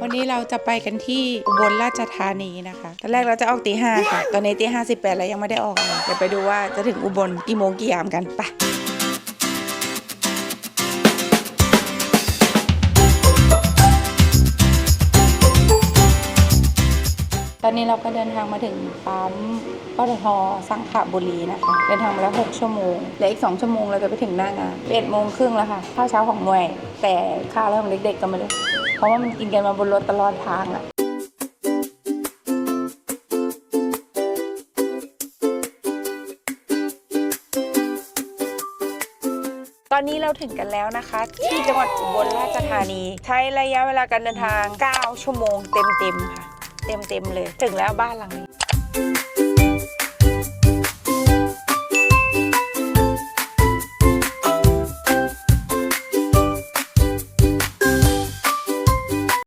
วันนี้เราจะไปกันที่อุบลราชธานีนะคะ ตอนแรกเราจะออกตีห้าค่ะ ตอนนี้ตีห้าสิบแปดแล้วยังไม่ได้ออกเลยเดี๋ยวไปดูว่าจะถึงอุบลกี่โมงกี่ยามกันไปตอนนี้เราก็เดินทางมาถึงปั๊มปตทสังขบุรีนะคะ เดินทางมาแล้ว 6 ชั่วโมงเหลืออีก 2 ชั่วโมงเราจะไปถึงหน้างาน11โมงครึ่งแล้วค่ะข้าวเช้าของหน่วย แต่ข้าวแล้วของเด็ก ๆก็ไม่รู้เพราะว่ามันกินกันมาบนรถตลอดทางอะตอนนี้เราถึงกันแล้วนะคะ ที่จังหวัดอุบลราชธานี ใช้ระยะเวลาการเดินทาง 9 ชั่วโมงเต็มๆค่ะ เต็มๆเลย ถึงแล้วบ้านหลังนี้